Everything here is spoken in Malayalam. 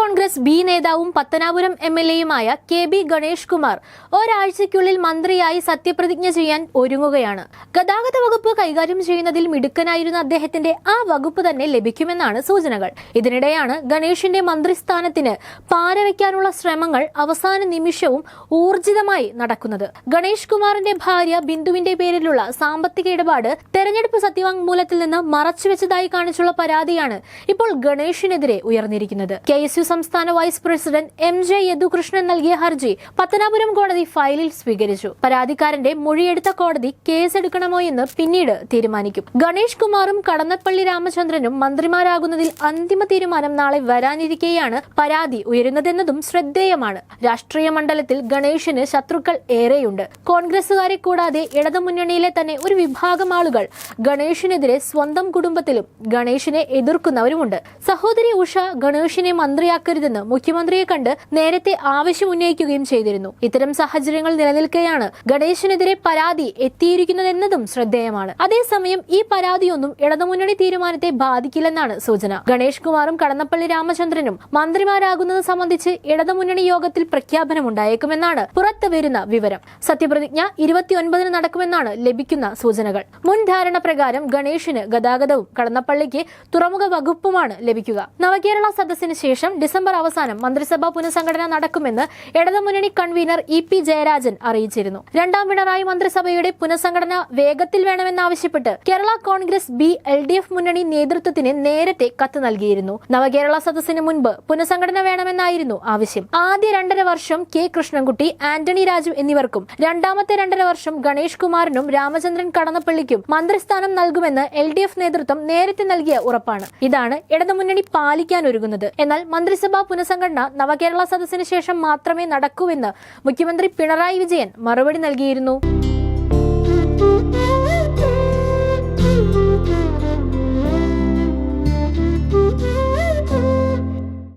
കോൺഗ്രസ് ബി നേതാവും പത്തനാപുരം എം എൽ എയുമായ കെ ബി ഗണേഷ് കുമാർ ഒരാഴ്ചയ്ക്കുള്ളിൽ മന്ത്രിയായി സത്യപ്രതിജ്ഞ ചെയ്യാൻ ഒരുങ്ങുകയാണ്. ഗതാഗത വകുപ്പ് കൈകാര്യം ചെയ്യുന്നതിൽ മിടുക്കനായിരുന്ന അദ്ദേഹത്തിന്റെ ആ വകുപ്പ് തന്നെ ലഭിക്കുമെന്നാണ് സൂചനകൾ. ഇതിനിടെയാണ് ഗണേഷിന്റെ മന്ത്രിസ്ഥാനത്തിന് പാരവയ്ക്കാനുള്ള ശ്രമങ്ങൾ അവസാന നിമിഷവും ഊർജിതമായി നടക്കുന്നത്. ഗണേഷ് കുമാറിന്റെ ഭാര്യ ബിന്ദുവിന്റെ പേരിലുള്ള സാമ്പത്തിക ഇടപാട് തെരഞ്ഞെടുപ്പ് സത്യവാങ്മൂലത്തിൽ നിന്ന് മറച്ചുവെച്ചതായി കാണിച്ചുള്ള പരാതിയാണ് ഇപ്പോൾ ഗണേഷിനെതിരെ ഉയർന്നിരിക്കുന്നത്. കെ എസ് യു സംസ്ഥാന vice president M J Yadukrishnan നൽകിയ ഹർജി പത്തനാപുരം കോടതി ഫയലിൽ സ്വീകരിച്ചു. പരാതിക്കാരന്റെ മൊഴിയെടുത്ത കോടതി കേസെടുക്കണമോ എന്ന് പിന്നീട് തീരുമാനിക്കും. ഗണേഷ് കുമാറും കടന്നപ്പള്ളി രാമചന്ദ്രനും മന്ത്രിമാരാകുന്നതിൽ അന്തിമ തീരുമാനം നാളെ വരാനിരിക്കെയാണ് പരാതി ഉയരുന്നതെന്നതും ശ്രദ്ധേയമാണ്. രാഷ്ട്രീയ മണ്ഡലത്തിൽ ഗണേഷിന് ശത്രുക്കൾ ഏറെയുണ്ട്. കോൺഗ്രസുകാരെ കൂടാതെ ഇടതുമുന്നണിയിലെ തന്നെ ഒരു വിഭാഗം ആളുകൾ ഗണേഷിനെതിരെ സ്വന്തം കുടുംബത്തിലും ഗണേഷിനെ എതിർക്കുന്നവരുമുണ്ട്. സഹോദരി ഉഷ ഗണേഷിനെ മന്ത്രിയാക്കരുതെന്ന് മുഖ്യമന്ത്രിയെ കണ്ട് നേരത്തെ ആവശ്യം ഉന്നയിക്കുകയും ചെയ്തിരുന്നു. ഇത്തരം സാഹചര്യങ്ങൾ നിലനിൽക്കെയാണ് ഗണേശനെതിരെ പരാതി എത്തിയിരിക്കുന്നതെന്നതും ശ്രദ്ധേയമാണ്. അതേസമയം ഈ പരാതിയൊന്നും ഇടതുമുന്നണി തീരുമാനത്തെ ബാധിക്കില്ലെന്നാണ് സൂചന. ഗണേഷ് കുമാറും കടന്നപ്പള്ളി രാമചന്ദ്രനും മന്ത്രിമാരാകുന്നത് സംബന്ധിച്ച് ഇടതുമുന്നണി യോഗത്തിൽ പ്രഖ്യാപനമുണ്ടായേക്കുമെന്നാണ് പുറത്തു വരുന്ന വിവരം. സത്യപ്രതിജ്ഞ ഇരുപത്തിയൊൻപതിന് നടക്കുമെന്നാണ് ലഭിക്കുന്ന സൂചനകൾ. മുൻ ധാരണ പ്രകാരം ഗണേഷിന് ഗതാഗതവും കടന്നപ്പള്ളിക്ക് തുറമുഖ വകുപ്പുമാണ് ലഭിക്കുക. നവകേരള സദസ്സിന് ശേഷം ഡിസംബർ അവസാനം മന്ത്രിസഭാ പുനഃസംഘടന നടക്കുമെന്ന് ഇടതുമുന്നണി കൺവീനർ ഇ പി ജയരാജൻ അറിയിച്ചിരുന്നു. രണ്ടാം പിണറായി മന്ത്രിസഭയുടെ പുനഃസംഘടന വേഗത്തിൽ വേണമെന്നാവശ്യപ്പെട്ട് Kerala Congress B L D F മുന്നണി നേതൃത്വത്തിന് നേരത്തെ കത്ത് നൽകിയിരുന്നു. നവകേരള സദസ്സിന് മുൻപ് പുനഃസംഘടന വേണമെന്നായിരുന്നു ആവശ്യം. ആദ്യ രണ്ടര വർഷം കെ കൃഷ്ണൻകുട്ടി ആന്റണി രാജു എന്നിവർക്കും രണ്ടാമത്തെ രണ്ടര വർഷം ഗണേഷ് കുമാറിനും രാമചന്ദ്രൻ കടന്നപ്പള്ളിക്കും മന്ത്രിസ്ഥാനം നൽകുമെന്ന് എൽ ഡി എഫ് നേതൃത്വം നേരത്തെ നൽകിയ ഉറപ്പാണ്. ഇതാണ് ഇടതുമുന്നണി പാലിക്കാൻ ഒരുങ്ങുന്നത് എന്നാൽ മന്ത്രിസഭാ പുനഃസംഘടന നവകേരള സദസ്സിന് ശേഷം മാത്രമേ നടക്കൂവെന്ന് മുഖ്യമന്ത്രി പിണറായി വിജയൻ മറുപടി നൽകിയിരുന്നു.